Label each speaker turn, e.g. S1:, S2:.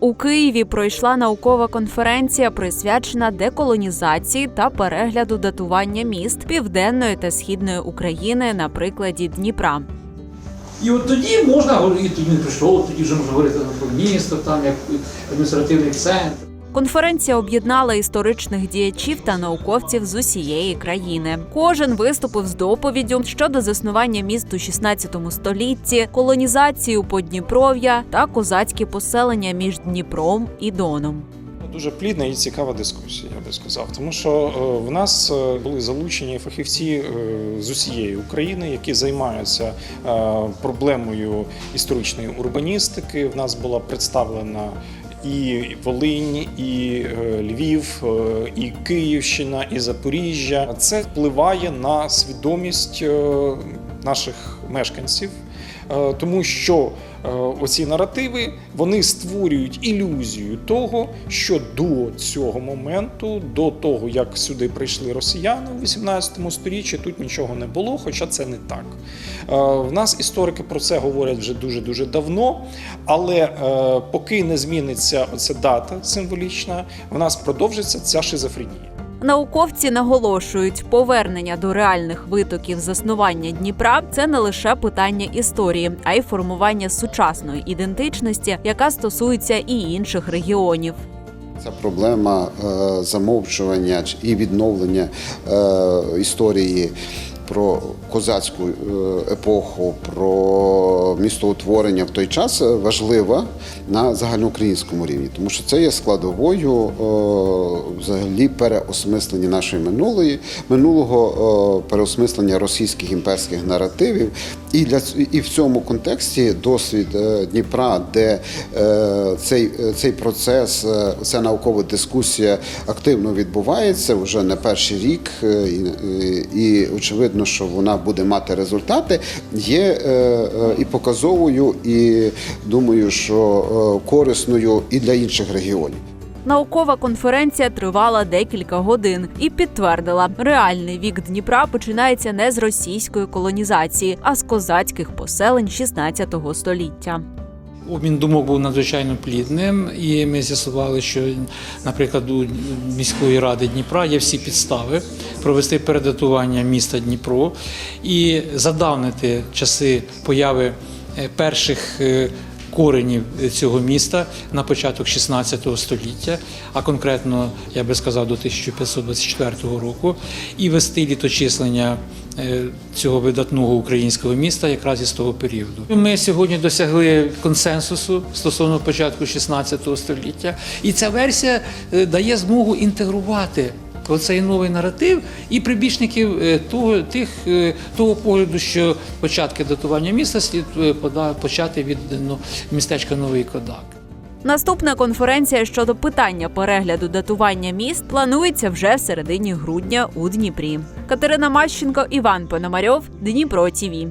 S1: У Києві пройшла наукова конференція, присвячена деколонізації та перегляду датування міст південної та східної України на прикладі Дніпра.
S2: І от тоді можна говорити, тоді не прийшов, тоді вже можна говорити про місто, там як адміністративний центр.
S1: Конференція об'єднала історичних діячів та науковців з усієї країни. Кожен виступив з доповіддю щодо заснування міст у 16 столітті, колонізацію Подніпров'я та козацькі поселення між Дніпром і Доном.
S3: Дуже плідна і цікава дискусія, я би сказав, тому що е, в нас е, були залучені фахівці е, з усієї України, які займаються проблемою історичної урбаністики. В нас була представлена і Волинь, і е, Львів, е, і Київщина, і Запоріжжя. Це впливає на свідомість е, наших мешканців, тому що е, оці наративи вони створюють ілюзію того, що до цього моменту, до того як сюди прийшли росіяни у 18 сторіччі, тут нічого не було, хоча це не так. Е, В нас історики про це говорять вже дуже дуже давно, але е, поки не зміниться оця дата символічна, в нас продовжиться ця шизофренія.
S1: Науковці наголошують, повернення до реальних витоків заснування Дніпра це не лише питання історії, а й формування сучасної ідентичності, яка стосується і інших регіонів.
S4: Ця проблема е, замовчування і відновлення е, історії про козацьку е, епоху, про містоутворення в той час е, важлива на загальноукраїнському рівні, тому що це є складовою е, взагалі переосмислення нашої минулої, минулого переосмислення російських імперських наративів. І для і в цьому контексті досвід Дніпра, де цей, цей процес, ця наукова дискусія активно відбувається вже не перший рік, і, і, і очевидно, що вона буде мати результати, є е, е, і показовою, і думаю, що е, корисною і для інших регіонів.
S1: Наукова конференція тривала декілька годин і підтвердила, реальний вік Дніпра починається не з російської колонізації, а з козацьких поселень 16 століття.
S2: Обмін думок був надзвичайно плідним, і ми з'ясували, що, наприклад, у міської ради Дніпра є всі підстави провести передатування міста Дніпро і задавнити часи появи е, перших е, коренів цього міста на початок 16 століття, а конкретно я би сказав до 1524 року, і вести літочислення цього видатного українського міста якраз із того періоду. Ми сьогодні досягли консенсусу стосовно початку 16 століття, і ця версія е, дає змогу інтегрувати. Оцей новий наратив і прибічників е, того, тих, е, того погляду, що початки датування міста слід е, почати від ну, містечка Новий Кодак.
S1: Наступна конференція щодо питання перегляду датування міст планується вже в середині грудня у Дніпрі. Катерина Мащенко, Іван Пономарьов, Дніпро ТІВІ.